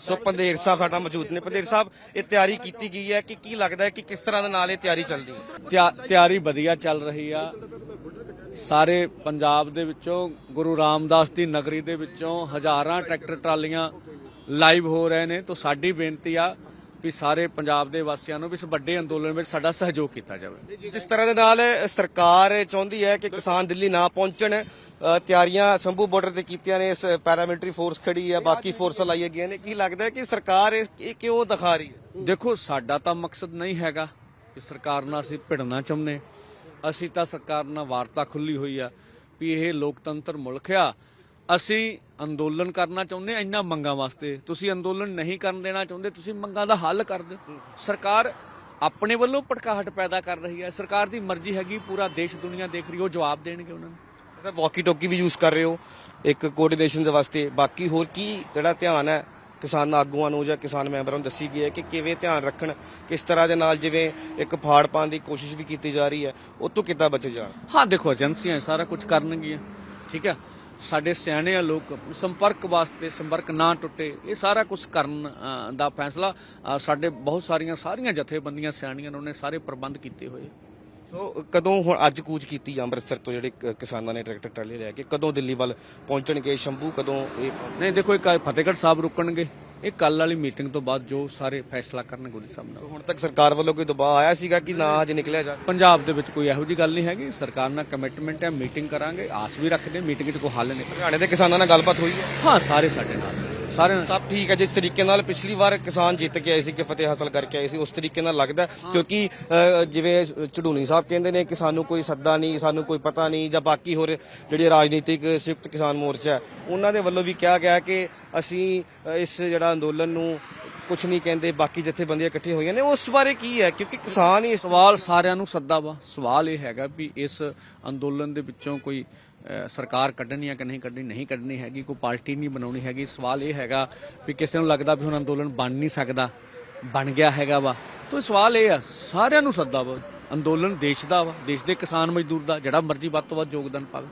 ਸੋ ਪੰਦੇਰ ਸਾਹਿਬ ਸਾਡਾ ਮੌਜੂਦ ਨੇ। ਪੰਦੇਰ ਸਾਹਿਬ, ਇਹ ਤਿਆਰੀ ਕੀਤੀ ਗਈ ਹੈ ਕਿ ਕੀ ਲੱਗਦਾ ਹੈ ਕਿ ਕਿਸ ਤਰ੍ਹਾਂ ਦੇ ਨਾਲ ਇਹ ਤਿਆਰੀ ਚੱਲਦੀ ਹੈ? ਤਿਆਰੀ ਵਧੀਆ ਚੱਲ ਰਹੀ ਆ। ਸਾਰੇ ਪੰਜਾਬ ਦੇ ਵਿੱਚੋਂ, ਗੁਰੂ ਰਾਮਦਾਸ ਦੀ ਨਗਰੀ ਦੇ ਵਿੱਚੋਂ ਹਜ਼ਾਰਾਂ ਟਰੈਕਟਰ ਟਰਾਲੀਆਂ ਲਾਈਵ ਹੋ ਰਹੇ ਨੇ। ਤਾਂ ਸਾਡੀ ਬੇਨਤੀ ਆ ਵੀ ਸਾਰੇ ਪੰਜਾਬ ਦੇ ਵਾਸੀਆਂ ਨੂੰ ਵੀ ਇਸ ਵੱਡੇ ਅੰਦੋਲਨ ਵਿੱਚ ਸਾਡਾ ਸਹਿਯੋਗ ਕੀਤਾ ਜਾਵੇ। ਜਿਸ ਤਰ੍ਹਾਂ ਦੇ ਨਾਲ ਸਰਕਾਰ ਚਾਹੁੰਦੀ ਹੈ ਕਿ ਕਿਸਾਨ ਦਿੱਲੀ ਨਾ ਪਹੁੰਚਣ ਤਿਆਰੀਆਂ ਸ਼ੰਭੂ ਬਾਰਡਰ ਤੇ ਕੀਤੀਆਂ ਨੇ ਇਸ ਪੈਰਾਮਿਲਟਰੀ ਫੋਰਸ ਖੜੀ ਹੈ ਬਾਕੀ ਫੋਰਸ ਲਾਈਆਂ ਗਈਆਂ ਨੇ। ਕੀ ਲੱਗਦਾ ਹੈ ਕਿ ਸਰਕਾਰ ਇਹ ਇਹ ਕਿਉਂ ਦਿਖਾ ਰਹੀ ਹੈ? ਦੇਖੋ ਸਾਡਾ ਤਾਂ ਮਕਸਦ ਨਹੀਂ ਹੈਗਾ ਕਿ ਸਰਕਾਰ ਨਾਲ ਅਸੀਂ ਭਿੜਨਾ ਚਾਹੁੰਦੇ ਅਸੀਂ ਤਾਂ ਸਰਕਾਰ ਨਾਲ ਵਾਰਤਾ ਖੁੱਲੀ ਹੋਈ ਆ ਵੀ ਇਹ ਲੋਕਤੰਤਰ ਮੁਲਕ ਆ ਅਸੀਂ ਅੰਦੋਲਨ ਕਰਨਾ ਚਾਹੁੰਦੇ ਹਾਂ ਇੰਨਾ ਮੰਗਾਂ ਵਾਸਤੇ। ਤੁਸੀਂ ਅੰਦੋਲਨ ਨਹੀਂ ਕਰਨ ਦੇਣਾ ਚਾਹੁੰਦੇ ਤੁਸੀਂ ਮੰਗਾਂ ਦਾ ਹੱਲ ਕਰ ਦਿਓ। ਸਰਕਾਰ ਆਪਣੇ ਵੱਲੋਂ ਭੜਕਾਹਟ ਪੈਦਾ ਕਰ ਰਹੀ ਹੈ। ਸਰਕਾਰ ਦੀ ਮਰਜ਼ੀ ਹੈਗੀ ਪੂਰਾ ਦੇਸ਼ ਦੁਨੀਆ ਦੇਖ ਰਹੀ ਉਹ ਜਵਾਬ ਦੇਣਗੇ ਉਹਨਾਂ ਨੂੰ। ਸਰ ਵਾਕੀ ਟੋਕੀ ਵੀ ਯੂਜ਼ ਕਰ ਰਹੇ ਹੋ ਇੱਕ ਕੋਆਰਡੀਨੇਸ਼ਨ ਦੇ ਵਾਸਤੇ। ਬਾਕੀ ਹੋਰ ਕੀ ਜਿਹੜਾ ਧਿਆਨ ਹੈ ਕਿਸਾਨ ਆਗੂਆਂ ਨੂੰ ਜਾਂ ਕਿਸਾਨ ਮੈਂਬਰਾਂ ਨੂੰ ਦੱਸੀ ਗਈ ਹੈ ਕਿ ਕਿਵੇਂ ਧਿਆਨ ਰੱਖਣ ਕਿਸ ਤਰ੍ਹਾਂ ਦੇ ਨਾਲ ਜਿਵੇਂ ਇੱਕ ਫਾੜ ਪਾਉਣ ਦੀ ਕੋਸ਼ਿਸ਼ ਵੀ ਕੀਤੀ ਜਾ ਰਹੀ ਹੈ ਉਹ ਤੋਂ ਕਿੱਦਾਂ ਬਚੇ ਜਾਣ? ਹਾਂ ਦੇਖੋ ਏਜੰਸੀਆਂ ਸਾਰਾ ਕੁਝ ਕਰਨਗੀਆਂ ਠੀਕ ਹੈ? ਸਾਡੇ ਸਿਆਣੇ ਆ ਲੋਕ ਸੰਪਰਕ ਵਾਸਤੇ ਸੰਪਰਕ ਨਾ ਟੁੱਟੇ ਇਹ ਸਾਰਾ ਕੁਝ ਕਰਨ ਦਾ ਫੈਸਲਾ ਸਾਡੇ ਬਹੁਤ ਸਾਰੀਆਂ ਸਾਰੀਆਂ ਜਥੇਬੰਦੀਆਂ ਸਿਆਣੀਆਂ ਨੇ ਉਹਨੇ ਸਾਰੇ ਪ੍ਰਬੰਧ ਕੀਤੇ ਹੋਏ। ਸੋ ਕਦੋਂ ਹੁਣ ਅੱਜ ਕੂਚ ਕੀਤੀ ਅੰਮ੍ਰਿਤਸਰ ਤੋਂ ਜਿਹੜੇ ਕਿਸਾਨਾਂ ਨੇ ਟਰੈਕਟਰ ਟਰਾਲੇ ਲੈ ਕੇ ਕਦੋਂ ਦਿੱਲੀ ਵੱਲ ਪਹੁੰਚਣਗੇ? ਸ਼ੰਭੂ ਕਦੋਂ ਇਹ ਨਹੀਂ ਦੇਖੋ ਇੱਕ ਫਤਿਹਗੜ੍ਹ ਸਾਹਿਬ ਰੁਕਣਗੇ। ਇਹ ਕੱਲ ਵਾਲੀ ਮੀਟਿੰਗ ਤੋਂ ਬਾਅਦ ਜੋ ਸਾਰੇ ਫੈਸਲਾ ਕਰਨਗੇ ਉਹਦੇ ਸਾਹਮਣੇ ਹੁਣ ਤੱਕ ਸਰਕਾਰ ਵੱਲੋਂ ਕੋਈ ਦਬਾਅ ਆਇਆ ਸੀਗਾ ਕਿ ਨਾ ਹਜੇ ਨਿਕਲਿਆ ਜਾ ਪੰਜਾਬ ਦੇ ਵਿੱਚ ਕੋਈ ਇਹੋ ਜੀ ਗੱਲ ਨਹੀਂ ਹੈਗੀ। ਸਰਕਾਰ ਨਾਲ ਕਮਿਟਮੈਂਟ ਹੈ ਮੀਟਿੰਗ ਕਰਾਂਗੇ ਆਸ ਵੀ ਰੱਖਦੇ ਮੀਟਿੰਗ 'ਚ ਕੋਈ ਹੱਲ ਨਹੀਂ। ਹਰਿਆਣੇ ਦੇ ਕਿਸਾਨਾਂ ਨਾਲ ਗੱਲਬਾਤ ਹੋਈ ਹੈ? ਹਾਂ ਸਾਰੇ ਸਾਡੇ ਨਾਲ। ਸਾਰੇ ਨਾਲ। ਸਭ ਠੀਕ ਹੈ ਜਿਸ ਤਰੀਕੇ ਨਾਲ ਪਿਛਲੀ ਵਾਰ ਕਿਸਾਨ ਜਿੱਤ ਕੇ ਆਏ ਸੀ ਕਿ ਫਤਿਹ ਹਾਸਲ ਕਰਕੇ ਆਏ ਸੀ ਉਸ ਤਰੀਕੇ ਨਾਲ ਲੱਗਦਾ ਹੈ। ਕਿਉਂਕਿ ਅ, ਜਿਵੇਂ ਚੜੂਣੀ ਸਾਹਿਬ ਕਹਿੰਦੇ ਨੇ ਕਿ ਸਾਨੂੰ ਕੋਈ ਸੱਦਾ ਨਹੀਂ ਸਾਨੂੰ ਕੋਈ ਪਤਾ ਨਹੀਂ ਜਾਂ ਬਾਕੀ ਹੋਰ ਜਿਹੜੇ ਰਾਜਨੀਤਿਕ ਸੰਯੁਕਤ ਕਿਸਾਨ ਮੋਰਚਾ ਹੈ, ਉਹਨਾਂ ਦੇ ਵੱਲੋਂ ਵੀ ਕਿਹਾ ਗਿਆ ਕਿ ਅਸੀਂ ਅ, ਇਸ ਜਿਹੜਾ ਅੰਦੋਲਨ ਨੂੰ ਕੁਝ ਨਹੀਂ ਕਹਿੰਦੇ ਬਾਕੀ ਜਥੇਬੰਦੀਆਂ ਇਕੱਠੇ ਹੋਈਆਂ ਨੇ ਉਸ ਬਾਰੇ ਕੀ ਹੈ ਕਿਉਂਕਿ ਕਿਸਾਨ ਹੀ ਇਸ ਸਵਾਲ ਸਾਰਿਆਂ ਨੂੰ ਸੱਦਾ ਵਾ ਸਵਾਲ ਇਹ ਹੈਗਾ ਵੀ ਇਸ ਅੰਦੋਲਨ ਦੇ ਵਿੱਚੋਂ ਕੋਈ ਸਰਕਾਰ ਕੱਢਣੀ ਹੈ ਕਿ ਨਹੀਂ ਕੱਢਣੀ ਨਹੀਂ ਕੱਢਣੀ ਹੈਗੀ, ਕੋਈ ਪਾਰਟੀ ਨਹੀਂ ਬਣਾਉਣੀ ਹੈਗੀ। ਸਵਾਲ ਇਹ ਹੈਗਾ ਵੀ ਕਿਸੇ ਨੂੰ ਲੱਗਦਾ ਵੀ ਹੁਣ ਅੰਦੋਲਨ ਬਣ ਨਹੀਂ ਸਕਦਾ, ਬਣ ਗਿਆ ਹੈਗਾ ਵਾ। ਤਾਂ ਸਵਾਲ ਇਹ ਆ, ਸਾਰਿਆਂ ਨੂੰ ਸੱਦਾ ਵਾ, ਅੰਦੋਲਨ ਦੇਸ਼ ਦਾ ਵਾ, ਦੇਸ਼ ਦੇ ਕਿਸਾਨ ਮਜ਼ਦੂਰ ਦਾ, ਜਿਹੜਾ ਮਰਜ਼ੀ ਵੱਧ ਤੋਂ ਵੱਧ ਯੋਗਦਾਨ ਪਾਵੇ।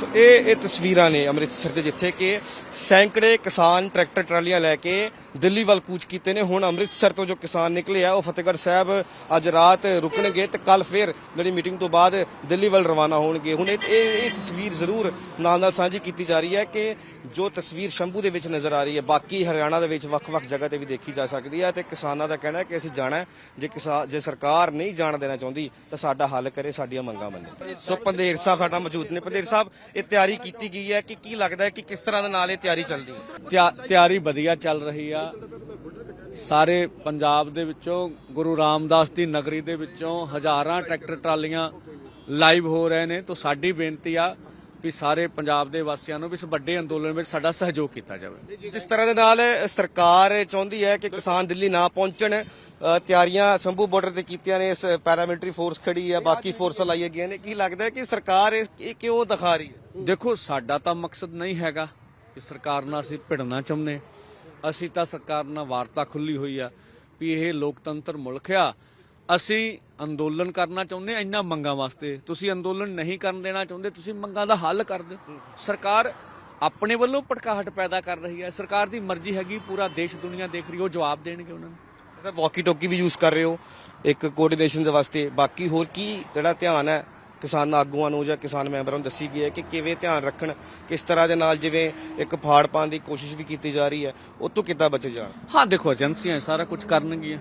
ਸੋ ਇਹ ਇਹ ਤਸਵੀਰਾਂ ਨੇ ਅੰਮ੍ਰਿਤਸਰ ਦੇ ਜਿੱਥੇ ਕਿ ਸੈਂਕੜੇ ਕਿਸਾਨ ਟਰੈਕਟਰ ਟਰਾਲੀਆਂ ਲੈ ਕੇ ਦਿੱਲੀ ਵੱਲ ਕੂਚ ਕੀਤੇ ਨੇ। ਹੁਣ ਅੰਮ੍ਰਿਤਸਰ ਤੋਂ ਜੋ ਕਿਸਾਨ ਨਿਕਲੇ ਆ, ਉਹ ਫਤਿਹਗੜ੍ਹ ਸਾਹਿਬ ਅੱਜ ਰਾਤ ਰੁਕਣਗੇ ਤੇ ਕੱਲ ਫਿਰ ਜਿਹੜੀ ਮੀਟਿੰਗ ਤੋਂ ਬਾਅਦ ਦਿੱਲੀ ਵੱਲ ਰਵਾਨਾ ਹੋਣਗੇ। ਹੁਣ ਇਹ ਇਹ ਤਸਵੀਰ ਜ਼ਰੂਰ ਨਾਲ ਨਾਲ ਸਾਂਝੀ ਕੀਤੀ ਜਾ ਰਹੀ ਹੈ ਕਿ ਜੋ ਤਸਵੀਰ ਸ਼ੰਭੂ ਦੇ ਵਿੱਚ ਨਜ਼ਰ ਆ ਰਹੀ ਹੈ, ਬਾਕੀ ਹਰਿਆਣਾ ਦੇ ਵਿੱਚ ਵੱਖ-ਵੱਖ ਜਗ੍ਹਾ ਤੇ ਵੀ ਦੇਖੀ ਜਾ ਸਕਦੀ ਹੈ ਤੇ ਕਿਸਾਨਾਂ ਦਾ ਕਹਿਣਾ ਹੈ ਕਿ ਅਸੀਂ ਜਾਣਾ ਜੇ ਕਿਸਾਨ ਜੇ ਸਰਕਾਰ ਨਹੀਂ ਜਾਣ ਦੇਣਾ ਚਾਹੁੰਦੀ ਤਾਂ ਸਾਡਾ ਹੱਲ ਕਰੇ, ਸਾਡੀਆਂ ਮੰਗਾਂ ਮੰਨੇ। ਸੋ ਪੰਦੇਰ ਸਾਹਿਬ ਸਾਡਾ ਮੌਜੂਦ ਨੇ। ਪੰਦੇਰ ਸਾਹਿਬ ਇਹ ਤਿਆਰੀ ਕੀਤੀ ਗਈ ਹੈ ਕਿ ਕੀ ਲੱਗਦਾ ਹੈ ਕਿ ਕਿਸ ਤਰ੍ਹਾਂ ਦੇ ਨਾਲ ਇਹ ਤਿਆਰੀ ਚੱਲਦੀ ਹੈ? ਤਿਆ- ਤਿਆਰੀ ਵਧੀਆ ਚੱਲ ਰਹੀ ਆ। ਸਾਰੇ ਪੰਜਾਬ ਦੇ ਵਿੱਚੋਂ ਗੁਰੂ ਰਾਮਦਾਸ ਦੀ ਨਗਰੀ ਦੇ ਵਿੱਚੋਂ ਹਜ਼ਾਰਾਂ ਟਰੈਕਟਰ ਟਰਾਲੀਆਂ ਲਾਈਵ ਹੋ ਰਹੇ ਨੇ। ਤਾਂ ਸਾਡੀ ਬੇਨਤੀ ਆ ਵੀ ਸਾਰੇ ਪੰਜਾਬ ਦੇ ਵਾਸੀਆਂ ਨੂੰ ਵੀ ਇਸ ਵੱਡੇ ਅੰਦੋਲਨ ਵਿੱਚ ਸਾਡਾ ਸਹਿਯੋਗ ਕੀਤਾ ਜਾਵੇ। ਜਿਸ ਤਰ੍ਹਾਂ ਦੇ ਨਾਲ ਸਰਕਾਰ ਚਾਹੁੰਦੀ ਹੈ ਕਿ ਕਿਸਾਨ ਦਿੱਲੀ ਨਾ ਪਹੁੰਚਣ ਤਿਆਰੀਆਂ ਸ਼ੰਭੂ ਬਾਰਡਰ ਤੇ ਕੀਤੀਆਂ ਨੇ, ਇਸ ਪੈਰਾਮਿਲਟਰੀ ਫੋਰਸ ਖੜੀ ਹੈ ਬਾਕੀ ਫੋਰਸ ਲਾਈਆਂ ਗਈਆਂ ਨੇ। ਕੀ ਲੱਗਦਾ ਹੈ ਕਿ ਸਰਕਾਰ ਇਹ ਕਿਉਂ ਦਿਖਾ ਰਹੀ ਹੈ? ਦੇਖੋ, ਸਾਡਾ ਤਾਂ ਮਕਸਦ ਨਹੀਂ ਹੈਗਾ ਕਿ ਸਰਕਾਰ ਨਾਲ ਅਸੀਂ ਭਿੜਨਾ ਚਾਹੁੰਦੇ ਅਸੀਂ ਤਾਂ ਸਰਕਾਰ ਨਾਲ ਵਾਰਤਾ ਖੁੱਲੀ ਹੋਈ ਆ ਵੀ ਇਹ ਲੋਕਤੰਤਰ ਮੁਲਕ ਆ। ਅਸੀਂ ਅੰਦੋਲਨ ਕਰਨਾ ਚਾਹੁੰਦੇ ਹਾਂ ਇੰਨਾ ਮੰਗਾਂ ਵਾਸਤੇ। ਤੁਸੀਂ ਅੰਦੋਲਨ ਨਹੀਂ ਕਰਨ ਦੇਣਾ ਚਾਹੁੰਦੇ, ਤੁਸੀਂ ਮੰਗਾਂ ਦਾ ਹੱਲ ਕਰ ਦਿਓ। ਸਰਕਾਰ ਆਪਣੇ ਵੱਲੋਂ ਭੜਕਾਹਟ ਪੈਦਾ ਕਰ ਰਹੀ ਹੈ। ਸਰਕਾਰ ਦੀ ਮਰਜ਼ੀ ਹੈਗੀ, ਪੂਰਾ ਦੇਸ਼ ਦੁਨੀਆ ਦੇਖ ਰਹੀ ਉਹ ਜਵਾਬ ਦੇਣਗੇ ਉਹਨਾਂ ਨੂੰ। ਸਰ ਵਾਕੀ ਟੋਕੀ ਵੀ ਯੂਜ਼ ਕਰ ਰਹੇ ਹੋ, ਇੱਕ ਕੋਆਰਡੀਨੇਸ਼ਨ ਦੇ ਵਾਸਤੇ। ਬਾਕੀ ਹੋਰ ਕੀ ਜਿਹੜਾ ਧਿਆਨ ਹੈ ਕਿਸਾਨ ਆਗੂਆਂ ਨੂੰ ਜਾਂ ਕਿਸਾਨ ਮੈਂਬਰਾਂ ਨੂੰ ਦੱਸੀ ਗਈ ਹੈ ਕਿ ਕਿਵੇਂ ਧਿਆਨ ਰੱਖਣ, ਕਿਸ ਤਰ੍ਹਾਂ ਦੇ ਨਾਲ ਜਿਵੇਂ ਇੱਕ ਫਾੜ ਪਾਉਣ ਦੀ ਕੋਸ਼ਿਸ਼ ਵੀ ਕੀਤੀ ਜਾ ਰਹੀ ਹੈ, ਉਹ ਤੋਂ ਕਿੱਦਾਂ ਬਚੇ ਜਾਣ? ਹਾਂ, ਦੇਖੋ, ਏਜੰਸੀਆਂ ਸਾਰਾ ਕੁਝ ਕਰਨਗੀਆਂ,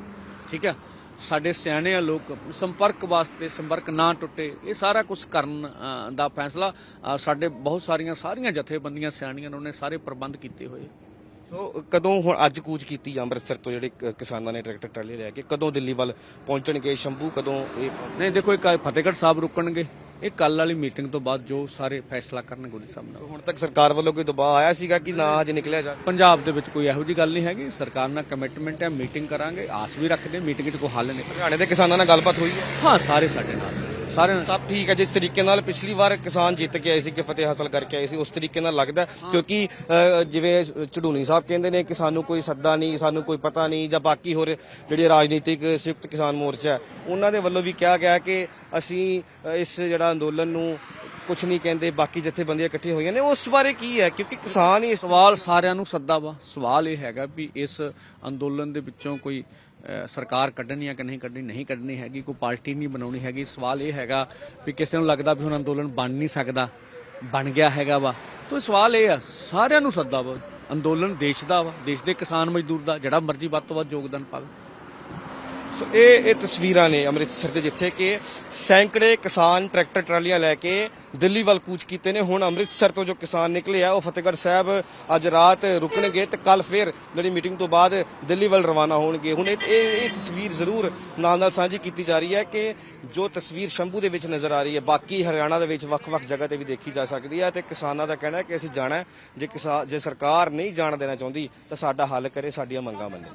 ਠੀਕ ਹੈ? ਸਾਡੇ ਸਿਆਣੇ ਆ ਲੋਕ, ਸੰਪਰਕ ਵਾਸਤੇ ਸੰਪਰਕ ਨਾ ਟੁੱਟੇ, ਇਹ ਸਾਰਾ ਕੁਝ ਕਰਨ ਦਾ ਫੈਸਲਾ ਸਾਡੇ ਬਹੁਤ ਸਾਰੀਆਂ ਸਾਰੀਆਂ ਜਥੇਬੰਦੀਆਂ ਸਿਆਣੀਆਂ ਨੇ, ਉਹਨੇ ਸਾਰੇ ਪ੍ਰਬੰਧ ਕੀਤੇ ਹੋਏ। ਸੋ ਕਦੋਂ ਹੁਣ ਅੱਜ ਕੂਚ ਕੀਤੀ ਅੰਮ੍ਰਿਤਸਰ ਤੋਂ ਜਿਹੜੇ ਕ- ਕਿਸਾਨਾਂ ਨੇ ਟਰੈਕਟਰ ਟਰਾਲੇ ਲੈ ਕੇ ਕਦੋਂ ਦਿੱਲੀ ਵੱਲ ਪਹੁੰਚਣਗੇ? ਸ਼ੰਭੂ ਕਦੋਂ ਇਹ ਨਹੀਂ ਦੇਖੋ ਇੱਕ ਫਤਿਹਗੜ੍ਹ ਸਾਹਿਬ ਰੁਕਣਗੇ। ਇਹ ਕੱਲ ਵਾਲੀ ਮੀਟਿੰਗ ਤੋਂ ਬਾਅਦ ਜੋ ਸਾਰੇ ਫੈਸਲਾ ਕਰਨਗੇ ਉਹਦੇ ਸਾਹਮਣੇ ਹੁਣ ਤੱਕ ਸਰਕਾਰ ਵੱਲੋਂ ਕੋਈ ਦਬਾਅ ਆਇਆ ਸੀਗਾ ਕਿ ਨਾ ਹਜੇ ਨਿਕਲਿਆ ਜਾ ਪੰਜਾਬ ਦੇ ਵਿੱਚ ਕੋਈ ਇਹੋ ਜੀ ਗੱਲ ਨਹੀਂ ਹੈਗੀ। ਸਰਕਾਰ ਨਾਲ ਕਮਿਟਮੈਂਟ ਹੈ ਮੀਟਿੰਗ ਕਰਾਂਗੇ। ਆਸ ਵੀ ਰੱਖਦੇ ਮੀਟਿੰਗ 'ਚ ਕੋਈ ਹੱਲ ਨਹੀਂ। ਹਰਿਆਣੇ ਦੇ ਕਿਸਾਨਾਂ ਨਾਲ ਗੱਲਬਾਤ ਹੋਈ ਹੈ? ਹਾਂ ਸਾਰੇ ਸਾਡੇ ਨਾਲ। ਨਾਲ। ਸਭ ਠੀਕ ਹੈ ਜਿਸ ਤਰੀਕੇ ਨਾਲ ਪਿਛਲੀ ਵਾਰ ਕਿਸਾਨ ਜਿੱਤ ਕੇ ਆਏ ਸੀ ਕਿ ਫਤਿਹ ਹਾਸਲ ਕਰਕੇ ਆਏ ਸੀ ਉਸ ਤਰੀਕੇ ਨਾਲ ਲੱਗਦਾ। ਕਿਉਂਕਿ ਅ, ਜਿਵੇਂ ਚੜੂਣੀ ਸਾਹਿਬ ਕਹਿੰਦੇ ਨੇ ਕਿ ਸਾਨੂੰ ਕੋਈ ਸੱਦਾ ਨਹੀਂ ਸਾਨੂੰ ਕੋਈ ਪਤਾ ਨਹੀਂ ਜਾਂ ਬਾਕੀ ਹੋਰ ਜਿਹੜੇ ਰਾਜਨੀਤਿਕ ਸੰਯੁਕਤ ਕਿਸਾਨ ਮੋਰਚਾ ਹੈ, ਉਹਨਾਂ ਦੇ ਵੱਲੋਂ ਵੀ ਕਿਹਾ ਗਿਆ ਕਿ ਅਸੀਂ ਅ, ਇਸ ਜਿਹੜਾ ਅੰਦੋਲਨ ਨੂੰ ਕੁਝ ਨਹੀਂ ਕਹਿੰਦੇ ਬਾਕੀ ਜਥੇਬੰਦੀਆਂ ਇਕੱਠੀਆਂ ਹੋਈਆਂ ਨੇ ਉਸ ਬਾਰੇ ਕੀ ਹੈ ਕਿਉਂਕਿ ਕਿਸਾਨ ਹੀ ਇਸ ਸਵਾਲ ਸਾਰਿਆਂ ਨੂੰ ਸੱਦਾ ਵਾ ਸਵਾਲ ਇਹ ਹੈਗਾ ਵੀ ਇਸ ਅੰਦੋਲਨ ਦੇ ਵਿੱਚੋਂ ਕੋਈ ਸਰਕਾਰ ਕੱਢਣੀ ਹੈ ਕਿ ਨਹੀਂ ਕੱਢਣੀ ਨਹੀਂ ਕੱਢਣੀ ਹੈਗੀ, ਕੋਈ ਪਾਰਟੀ ਨਹੀਂ ਬਣਾਉਣੀ ਹੈਗੀ। ਸਵਾਲ ਇਹ ਹੈਗਾ ਵੀ ਕਿਸੇ ਨੂੰ ਲੱਗਦਾ ਵੀ ਹੁਣ ਅੰਦੋਲਨ ਬਣ ਨਹੀਂ ਸਕਦਾ, ਬਣ ਗਿਆ ਹੈਗਾ ਵਾ। ਤਾਂ ਸਵਾਲ ਇਹ ਆ, ਸਾਰਿਆਂ ਨੂੰ ਸੱਦਾ ਵਾ, ਅੰਦੋਲਨ ਦੇਸ਼ ਦਾ ਵਾ, ਦੇਸ਼ ਦੇ ਕਿਸਾਨ ਮਜ਼ਦੂਰ ਦਾ, ਜਿਹੜਾ ਮਰਜ਼ੀ ਵੱਧ ਤੋਂ ਵੱਧ ਯੋਗਦਾਨ ਪਾਵੇ। ਸੋ ਇਹ ਇਹ ਤਸਵੀਰਾਂ ਨੇ ਅੰਮ੍ਰਿਤਸਰ ਦੇ ਜਿੱਥੇ ਕਿ ਸੈਂਕੜੇ ਕਿਸਾਨ ਟਰੈਕਟਰ, ਟਰਾਲੀਆਂ ਲੈ ਕੇ ਦਿੱਲੀ ਵੱਲ ਕੂਚ ਕੀਤੇ ਨੇ। ਹੁਣ ਅੰਮ੍ਰਿਤਸਰ ਤੋਂ ਜੋ ਕਿਸਾਨ ਨਿਕਲੇ ਆ, ਉਹ ਫਤਿਹਗੜ੍ਹ ਸਾਹਿਬ ਅੱਜ ਰਾਤ ਰੁਕਣਗੇ ਤੇ ਕੱਲ ਫਿਰ ਜਿਹੜੀ ਮੀਟਿੰਗ ਤੋਂ ਬਾਅਦ ਦਿੱਲੀ ਵੱਲ ਰਵਾਨਾ ਹੋਣਗੇ। ਹੁਣ ਇਹ ਇਹ ਇਹ ਤਸਵੀਰ ਜ਼ਰੂਰ ਨਾਲ ਨਾਲ ਸਾਂਝੀ ਕੀਤੀ ਜਾ ਰਹੀ ਹੈ ਕਿ ਜੋ ਤਸਵੀਰ ਸ਼ੰਭੂ ਦੇ ਵਿੱਚ ਨਜ਼ਰ ਆ ਰਹੀ ਹੈ, ਬਾਕੀ ਹਰਿਆਣਾ ਦੇ ਵਿੱਚ ਵੱਖ-ਵੱਖ ਜਗ੍ਹਾ ਤੇ ਵੀ ਦੇਖੀ ਜਾ ਸਕਦੀ ਹੈ ਤੇ ਕਿਸਾਨਾਂ ਦਾ ਕਹਿਣਾ ਹੈ ਕਿ ਅਸੀਂ ਜਾਣਾ ਜੇ ਕਿਸਾਨ ਜੇ ਸਰਕਾਰ ਨਹੀਂ ਜਾਣ ਦੇਣਾ ਚਾਹੁੰਦੀ ਤਾਂ ਸਾਡਾ ਹੱਲ ਕਰੇ, ਸਾਡੀਆਂ ਮੰਗਾਂ ਮੰਨੇ।